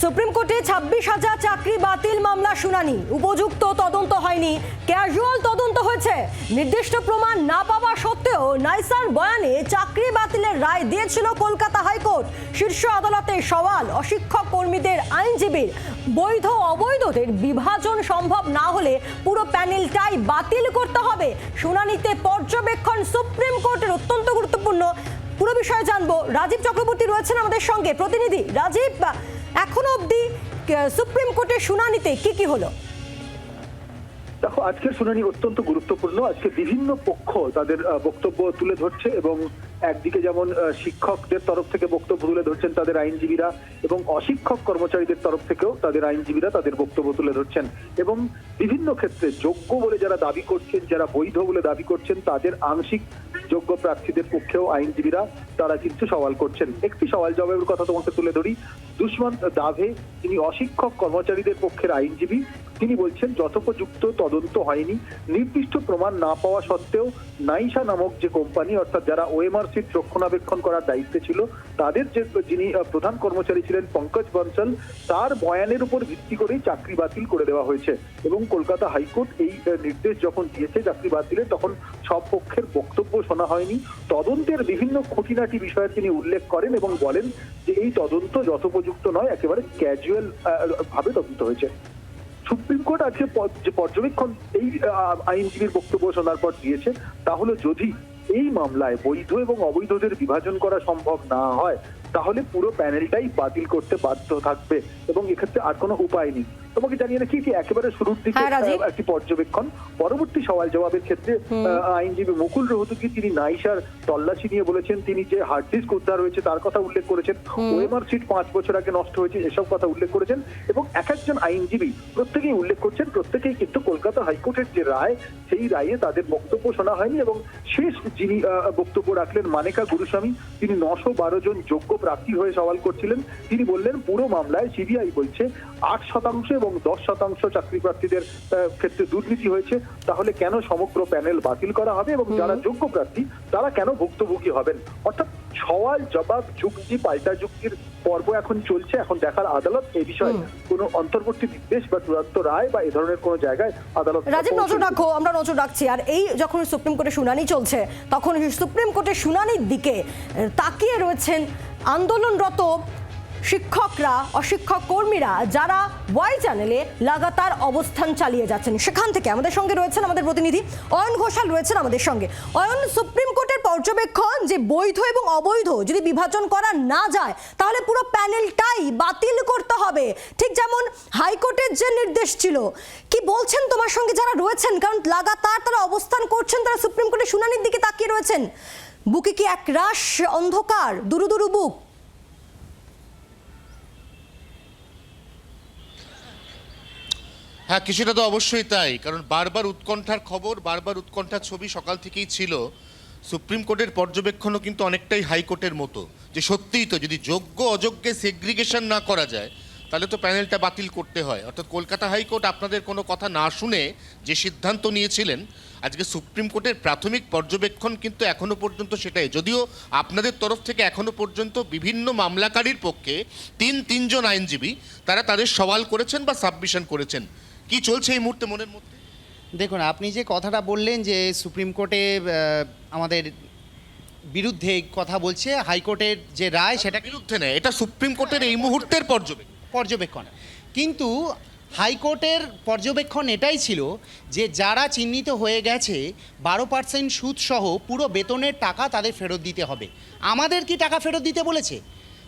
Supreme কোর্টে ছাব্বিশ হাজার চাকরি বাতিল মামলা শুনানি। উপযুক্ত তদন্ত হয়নি। ক্যাজুয়াল তদন্ত হয়েছে। নির্দিষ্ট প্রমাণ না পাওয়া সত্ত্বেও নাইসার বয়ানে চাকরি বাতিলের রায় দিয়েছিল কলকাতা হাইকোর্ট। শীর্ষ আদালতে সওয়াল, অশিক্ষক কর্মীদের আইনজীবীর বৈধ অবৈধদের বিভাজন সম্ভব না হলে পুরো প্যানেলটাই বাতিল করতে হবে। শুনানিতে পর্যবেক্ষণ সুপ্রিম কোর্টের অত্যন্ত গুরুত্বপূর্ণ। পুরো বিষয়ে জানব। রাজীব চক্রবর্তী রয়েছেন আমাদের সঙ্গে। প্রতিনিধি, রাজীব এখনও অবধি সুপ্রিম কোর্টের শুনানিতে কি কি হলো? দেখো, আজকের শুনানি অত্যন্ত গুরুত্বপূর্ণ। আজকে বিভিন্ন পক্ষ তাদের বক্তব্য তুলে ধরছে এবং একদিকে যেমন শিক্ষকদের তরফ থেকে বক্তব্য তুলে ধরছেন তাদের আইনজীবীরা এবং অশিক্ষক কর্মচারীদের তরফ থেকেও তাদের আইনজীবীরা তাদের বক্তব্য তুলে ধরছেন এবং বিভিন্ন ক্ষেত্রে যোগ্য বলে যারা দাবি করছেন, যারা বৈধ বলে দাবি করছেন, তাদের আংশিক যোগ্য প্রার্থীদের পক্ষেও আইনজীবীরা তারা কিন্তু সওয়াল করছেন। একটি সওয়াল জবাবের কথা তোমাকে তুলে ধরি। দুষ্মন্ত দাভে, তিনি অশিক্ষক কর্মচারীদের পক্ষের আইনজীবী। তিনি বলছেন, যথোপযুক্ত তদন্ত হয়নি। নির্দিষ্ট প্রমাণ না পাওয়া সত্ত্বেও নাইসা নামক যে কোম্পানি, অর্থাৎ যারা ওএমআর সিট রক্ষণাবেক্ষণ করার দায়িত্বে ছিল, তাদের যে যিনি প্রধান কর্মচারী ছিলেন পঙ্কজ বনসল তার বয়ানের উপর ভিত্তি করেই চাকরি বাতিল করে দেওয়া হয়েছে। এবং কলকাতা হাইকোর্ট এই নির্দেশ যখন দিয়েছে চাকরি বাতিলের তখন সব পক্ষের বক্তব্য শোনা হয়নি। তদন্তের বিভিন্ন খুঁটিনাটি বিষয়ে তিনি উল্লেখ করেন এবং বলেন যে, এই তদন্ত যথোপযুক্ত নয়, একেবারে ক্যাজুয়াল ভাবে তদন্ত হয়েছে। সুপ্রিম কোর্ট আজকে যে পর্যবেক্ষণ এই আইনজীবীর বক্তব্য শোনার পর দিয়েছে, তাহলে যদি এই মামলায় বৈধ এবং অবৈধদের বিভাজন করা সম্ভব না হয় তাহলে পুরো প্যানেলটাই বাতিল করতে বাধ্য থাকবে এবং এক্ষেত্রে আর কোনো উপায় নেই। তোমাকে জানিয়ে রাখি কি একেবারে শুরুর দিকে হ্যাঁ, একটি পর্যবেক্ষণ পরবর্তী সওয়াল জবাবের ক্ষেত্রে আইনজীবী মুকুল রোহতকি তিনি নাইসার তল্লাশি নিয়ে বলেছেন। তিনি যে হার্ড ডিস্ক উদ্ধার হয়েছে তার কথা উল্লেখ করেছেন। ওএমআর সিট পাঁচ বছর আগে নষ্ট হয়েছে এসব কথা উল্লেখ করেছেন এবং এক একজন আইনজীবী প্রত্যেকেই উল্লেখ করছেন প্রত্যেকেই কিন্তু কলকাতা হাইকোর্টের যে রায় সেই রায়ে তাদের বক্তব্য শোনা হয়নি এবং শেষ যিনি বক্তব্য রাখলেন মানেকা গুরুস্বামী তিনি নশো বারো জন যোগ্য প্রার্থী হয়ে সওয়াল করছিলেন। তিনি বললেন পুরো মামলায় সিবিআই বলছে আট শতাংশ এবং দশ শতাংশ চাকরি প্রার্থীদের ক্ষেত্রে দুর্নীতি হয়েছে। তাহলে কেন সমগ্র প্যানেল বাতিল করা হবে এবং যারা যোগ্য প্রার্থী তারা কেন ভুক্তভোগী হবেন? অর্থাৎ সওয়াল জবাব যুক্তি পাল্টা যুক্তির পর্ব এখন চলছে। এখন দেখার আদালত এই বিষয়ে কোনো অন্তর্বর্তী নির্দেশ বা চূড়ান্ত রায় বা এ ধরনের কোনো জায়গায় আদালত রাজীব নজর রাখো আমরা নজর রাখছি। আর এই যখন সুপ্রিম কোর্টে শুনানি চলছে তখন সুপ্রিম কোর্টের শুনানির দিকে তাকিয়ে রয়েছেন আন্দোলনরত শিক্ষকরা, অশিক্ষক কর্মীরা যারা ওয়াই চ্যানেলে লাগাতার অবস্থান চালিয়ে যাচ্ছেন। সেখান থেকে আমাদের সঙ্গে রয়েছেন আমাদের প্রতিনিধি অয়ন ঘোষাল রয়েছেন আমাদের সঙ্গে। অয়ন সুপ্রিম কোর্টের পর্যবেক্ষণ যে বৈধ এবং অবৈধ যদি বিভাজন করা না যায়, তাহলে পুরো প্যানেলটাই বাতিল করতে হবে। ঠিক যেমন হাইকোর্টের যে নির্দেশ ছিল, কি বলছেন তোমার সঙ্গে যারা রয়েছেন? কারণ লাগাতার তারা অবস্থান করছেন, তারা সুপ্রিম কোর্টের শুনানির দিকে তাকিয়ে রয়েছেন। বুকে কি এক রাশ অন্ধকার? দুরু দুরু বুক। হ্যাঁ কিছুটা তো অবশ্যই তাই, কারণ বারবার উৎকণ্ঠার খবর, বারবার উৎকণ্ঠার ছবি সকাল থেকেই ছিল। সুপ্রিম কোর্টের পর্যবেক্ষণও কিন্তু অনেকটাই হাইকোর্টের মতো, যে সত্যিই তো যদি যোগ্য অযোগ্যে সেগ্রিগেশন না করা যায় তাহলে তো প্যানেলটা বাতিল করতে হয়। অর্থাৎ কলকাতা হাইকোর্ট আপনাদের কোনো কথা না শুনে যে সিদ্ধান্ত নিয়েছিলেন আজকে সুপ্রিম কোর্টের প্রাথমিক পর্যবেক্ষণ কিন্তু এখনও পর্যন্ত সেটাই। যদিও আপনাদের তরফ থেকে এখনও পর্যন্ত বিভিন্ন মামলাকারীর পক্ষে তিন তিনজন আইনজীবী তারা তাদের সওয়াল করেছেন বা সাবমিশন করেছেন। কি চলছে এই মুহূর্তে মনের মধ্যে? দেখুন আপনি যে কথাটা বললেন যে সুপ্রিম কোর্টে আমাদের বিরুদ্ধে কথা বলছে হাইকোর্টের যে রায় সেটা বিরুদ্ধে নেই এটা সুপ্রিম কোর্টের এই মুহূর্তের পর্যবেক্ষণ। পর্যবেক্ষণ। কিন্তু হাইকোর্টের পর্যবেক্ষণ এটাই ছিল যে যারা চিহ্নিত হয়ে গেছে, বারো পার্সেন্ট সুদসহ পুরো বেতনের টাকা তাদের ফেরত দিতে হবে। আমাদের কি টাকা ফেরত দিতে বলেছে?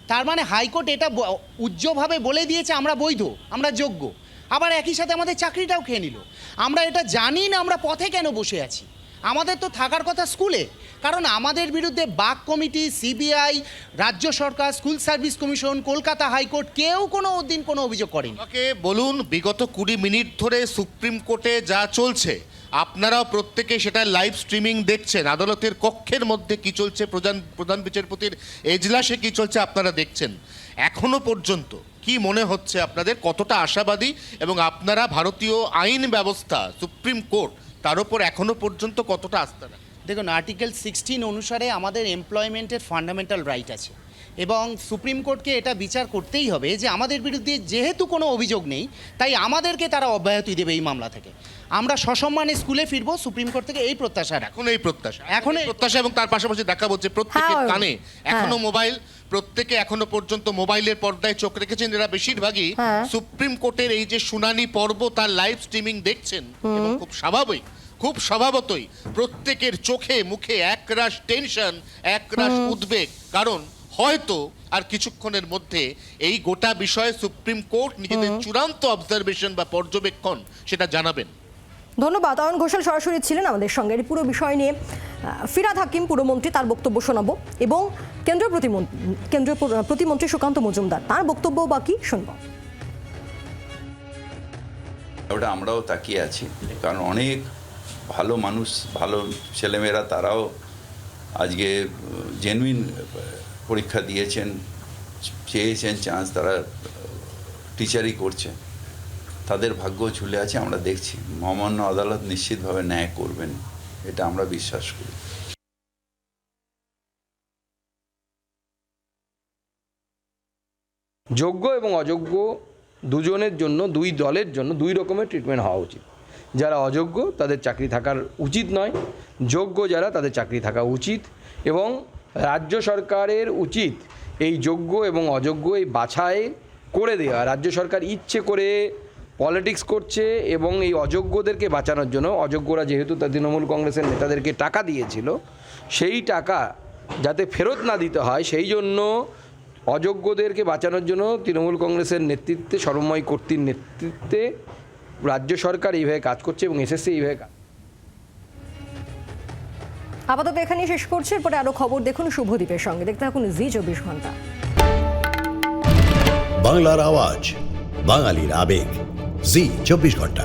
তার মানে হাইকোর্ট এটা ব- উজ্জ্বলভাবে বলে দিয়েছে, আমরা বৈধ, আমরা যোগ্য। আবার একই সাথে আমাদের চাকরিটাও খেয়ে নিল। আমরা এটা জানি না, আমরা পথে কেন বসে আছি? আমাদের তো থাকার কথা স্কুলে। কারণ আমাদের বিরুদ্ধে বাক কমিটি, সিবিআই, রাজ্য সরকার, school service commission, Kolkata high court কেউ কোনো দিন কোনো অভিযোগ করেনি। ওকে, বলুন, বিগত কুড়ি মিনিট ধরে সুপ্রিম কোর্টে যা চলছে, আপনারাও প্রত্যেকে সেটা লাইভ স্ট্রিমিং দেখছেন। আদালতের কক্ষের মধ্যে কি চলছে, প্রধান প্রধান বিচারপতির এজলাসে কি চলছে আপনারা দেখছেন। এখনও পর্যন্ত কি মনে হচ্ছে আপনাদের, কতটা আশাবাদী এবং আপনারা ভারতীয় আইন ব্যবস্থা, সুপ্রিম কোর্ট তার উপর এখনও পর্যন্ত কতটা আস্থা রাখেন? দেখুন আর্টিকেল সিক্সটিন অনুসারে আমাদের এমপ্লয়মেন্টের ফান্ডামেন্টাল রাইট আছে। এবং সুপ্রিম কোর্টকে এটা বিচার করতেই হবে যে আমাদের বিরুদ্ধে যেহেতু কোনো অভিযোগ নেই তাই আমাদেরকে তারা অব্যাহতি দেবে এই মামলা থেকে। আমরা সসম্মানে স্কুলে ফিরবো সুপ্রিম কোর্ট থেকে এই প্রত্যাশা এখন এই প্রত্যাশা। এখন প্রত্যাশা এবং তার পাশাপাশি দেখা হচ্ছে প্রত্যেকের হ্যাঁ, কানে হ্যাঁ। এখনও মোবাইল প্রত্যেকে এখনও পর্যন্ত মোবাইলের পর্দায় চোখ রেখেছেন। এরা বেশিরভাগই হ্যাঁ। সুপ্রিম কোর্টের এই যে শুনানি পর্ব তার লাইভ স্ট্রিমিং দেখছেন। এবং খুব স্বাভাবিক খুব স্বভাবতই প্রত্যেকের চোখে মুখে একরাশ টেনশন একরাশ উদ্বেগ। কারণ হয়তো আর কিছুক্ষণের মধ্যে এই গোটা বিষয়ে সুপ্রিম কোর্ট নিজেদের চূড়ান্ত অবজারভেশন বা পর্যবেক্ষণ সেটা জানাবেন। ধন্যবাদ। অয়ন ঘোষাল সরাসরি ছিলেন আমাদের সঙ্গে। এই পুরো বিষয় নিয়ে ফিরাদ হাকিম পুরমন্ত্রী তার বক্তব্য শোনাবো। এবং কেন্দ্রীয় প্রতিমন্ত্রী কেন্দ্রীয় প্রতিমন্ত্রী সুকান্ত মজুমদার তার বক্তব্য বাকি শুনব। ওটা আমরাও তাকিয়ে আছি কারণ অনেক ভালো মানুষ, ভালো ছেলেমেয়েরা তারাও আজকে জেনুইন পরীক্ষা দিয়েছেন, চেয়েছেন চান্স তারা টিচারই করছে। তাদের ভাগ্য ঝুলে আছে, আমরা দেখছি। মহামান্য আদালত নিশ্চিতভাবে ন্যায় করবেন, এটা আমরা বিশ্বাস করি। যোগ্য এবং অযোগ্য দুজনের জন্য, দুই দলের জন্য দুই রকমের ট্রিটমেন্ট হওয়া উচিত। যারা অযোগ্য, তাদের চাকরি থাকার উচিত নয়। যোগ্য যারা, তাদের চাকরি থাকা উচিত। এবং রাজ্য সরকারের উচিত এই যোগ্য এবং অযোগ্য এই বাছাই করে দেওয়া। রাজ্য সরকার ইচ্ছে করে পলিটিক্স করছে এবং এই অযোগ্যদেরকে বাঁচানোর জন্য, অযোগ্যরা যেহেতু তার তৃণমূল কংগ্রেসের নেতাদেরকে টাকা দিয়েছিল, সেই টাকা যাতে ফেরত না দিতে হয়, সেই জন্য অযোগ্যদেরকে বাঁচানোর জন্য তৃণমূল কংগ্রেসের নেতৃত্বে সর্বময় কর্তৃর নেতৃত্বে রাজ্য সরকার এইভাবে কাজ করছে এবং এসএসসি এইভাবে কাজ আপাতত এখানেই শেষ করছি। এরপরে আরও খবর দেখুন শুভদীপের সঙ্গে। দেখতে থাকুন জি চব্বিশ ঘণ্টা। বাংলার আওয়াজ বাঙালির আবেগ। জি চব্বিশ ঘণ্টা।